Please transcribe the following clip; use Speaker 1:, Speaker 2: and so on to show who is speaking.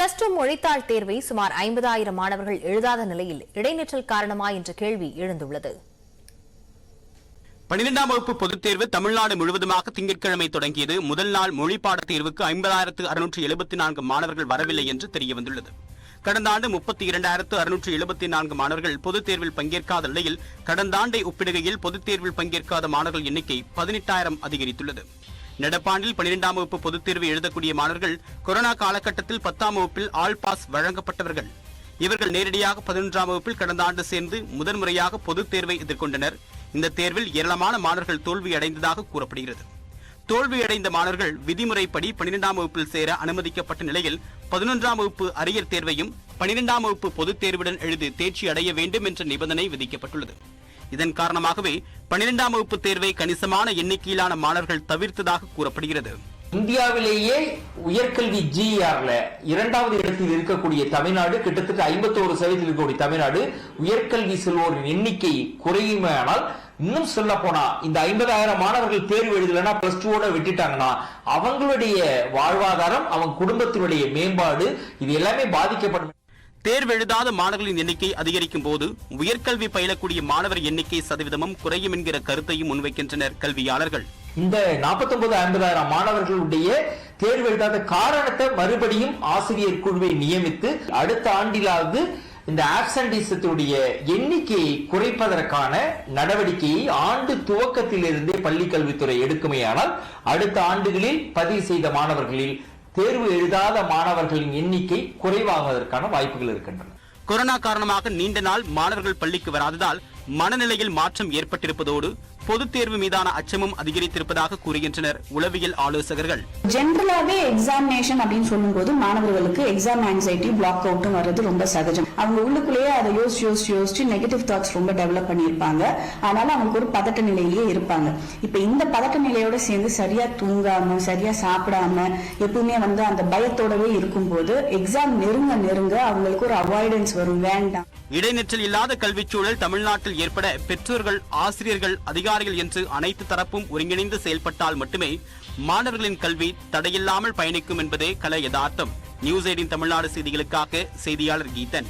Speaker 1: Plus two மொழித்தாள் தேர்வை சுமார் ஐம்பதாயிரம் மாணவர்கள் எழுதாத நிலையில் இடைநிற்றல் காரணமா என்ற கேள்வி எழுந்துள்ளது.
Speaker 2: பனிரெண்டாம் வகுப்பு பொதுத் தேர்வு தமிழ்நாடு முழுவதுமாக திங்கட்கிழமை தொடங்கியது. முதல் நாள் மொழி பாட தேர்வுக்கு ஐம்பதாயிரத்து அறுநூற்று எழுபத்தி நான்கு மாணவர்கள் வரவில்லை என்று தெரியவந்துள்ளது. கடந்த ஆண்டு முப்பத்தி இரண்டாயிரத்து அறுநூற்று எழுபத்தி நான்கு மாணவர்கள் பொதுத் தேர்வில் பங்கேற்காத நிலையில் கடந்த ஆண்டை ஒப்பிடுகையில் பொதுத் தேர்வில் பங்கேற்காத மாணவர்கள் எண்ணிக்கை பதினெட்டாயிரம் அதிகரித்துள்ளது. நடப்பாண்டில் பனிரெண்டாம் வகுப்பு பொதுத் தேர்வு எழுதக்கூடிய மாணவர்கள் கொரோனா காலகட்டத்தில் பத்தாம் வகுப்பில் ஆல் பாஸ் வழங்கப்பட்டவர்கள். இவர்கள் நேரடியாக பதினொன்றாம் வகுப்பில் கடந்த ஆண்டு சேர்ந்து முதன்முறையாக பொதுத் தேர்வை எதிர்கொண்டனர். இந்த தேர்வில் ஏராளமான மாணவர்கள் தோல்வியடைந்ததாக கூறப்படுகிறது. தோல்வியடைந்த மாணவர்கள் விதிமுறைப்படி பனிரெண்டாம் வகுப்பில் சேர அனுமதிக்கப்பட்ட நிலையில் பதினொன்றாம் வகுப்பு அரியர் தேர்வையும் பனிரெண்டாம் வகுப்பு பொதுத் தேர்வுடன் எழுதி தேர்ச்சி அடைய வேண்டும் என்ற நிபந்தனை விதிக்கப்பட்டுள்ளது. இதன் காரணமாகவே பன்னிரெண்டாம் வகுப்பு தேர்வை கணிசமான எண்ணிக்கையிலான மாணவர்கள் தவிர்த்ததாக கூறப்படுகிறது.
Speaker 3: இந்தியாவிலேயே உயர்கல்வி ஜிஆர்ல இரண்டாவது இடத்தில் இருக்கக்கூடிய தமிழ்நாடு கிட்டத்தட்ட ஐம்பத்தோரு சதவீதத்தில் இருக்கக்கூடிய தமிழ்நாடு உயர்கல்வி செல்வோரின் எண்ணிக்கை குறையுமானால் இன்னும் சொல்ல போனா இந்த ஐம்பதாயிரம் மாணவர்கள் தேர்வு எழுதலைன்னா பிளஸ் டூவோட விட்டுட்டாங்கன்னா அவங்களுடைய வாழ்வாதாரம் அவங்க குடும்பத்தினுடைய மேம்பாடு இது எல்லாமே பாதிக்கப்படும்.
Speaker 2: தேர்வெழுதாத மாணவர்களின் எண்ணிக்கை அதிகரிக்கும் போது உயர்கல்வி பயிலக்கூடிய மாணவர் எண்ணிக்கை சதவீதமும் குறையும் என்கிற கருத்தையும் முன்வைக்கின்றனர் கல்வியாளர்கள்.
Speaker 3: இந்த 49 ஐம்பதாயிரம் மாணவர்களுடைய தேர்வு எழுதாத காரணத்தை மறுபடியும் ஆசிரியர் குழுவை நியமித்து அடுத்த ஆண்டிலாவது இந்த ஆப்சண்டிசத்துடைய எண்ணிக்கையை குறைப்பதற்கான நடவடிக்கையை ஆண்டு துவக்கத்திலிருந்தே பள்ளி கல்வித்துறை எடுக்குமேயானால் அடுத்த ஆண்டுகளில் பதிவு செய்த மாணவர்களில் தேர்வு எழுதாத மாணவர்களின் எண்ணிக்கை குறைவாகுவதற்கான வாய்ப்புகள் இருக்கின்றன.
Speaker 2: கொரோனா காரணமாக நீண்ட நாள் மாணவர்கள் பள்ளிக்கு வராததால் மனநிலையில் மாற்றம் ஏற்பட்டிருப்பதோடு பொதுத் தேர்வு மீதான அச்சமும் அதிகரித்திருப்பதாக கூறுகின்றனர் உளவியல் ஆலோசகர்கள்.
Speaker 4: ஜென்ரலாவே எக்ஸாமினேஷன் அப்படின்னு சொல்லும்போது மாணவர்களுக்கு எக்ஸாம் ஆங்ஸைட்டி பிளாக் அவுட்டும் வர்றது ரொம்ப சகஜம். அவங்க உள்ளுக்குள்ளேயே அதை யோசிச்சு யோசிச்சு யோசிச்சு நெகட்டிவ் தாட்ஸ் ரொம்ப டெவலப் பண்ணியிருப்பாங்க. அதனால அவங்களுக்கு ஒரு பதட்ட நிலையிலேயே இருப்பாங்க. இப்ப இந்த பதட்ட நிலையோட சேர்ந்து சரியா தூங்காம சரியா சாப்பிடாம எப்பவுமே வந்து அந்த பயத்தோடவே இருக்கும்போது எக்ஸாம் நெருங்க நெருங்க அவங்களுக்கு ஒரு அவாய்டன்ஸ் வரும். வேண்டாம்.
Speaker 2: இடைநிற்றல் இல்லாத கல்விச்சூழல் தமிழ்நாட்டில் ஏற்பட பெற்றோர்கள் ஆசிரியர்கள் அதிகாரிகள் என்று அனைத்து தரப்பும் ஒருங்கிணைந்து செயல்பட்டால் மட்டுமே மாணவர்களின் கல்வி தடையில்லாமல் பயணிக்கும் என்பதே கல யதார்த்தம். நியூஸ் எயிட்டின் தமிழ்நாடு செய்திகளுக்காக செய்தியாளர் கீதன்.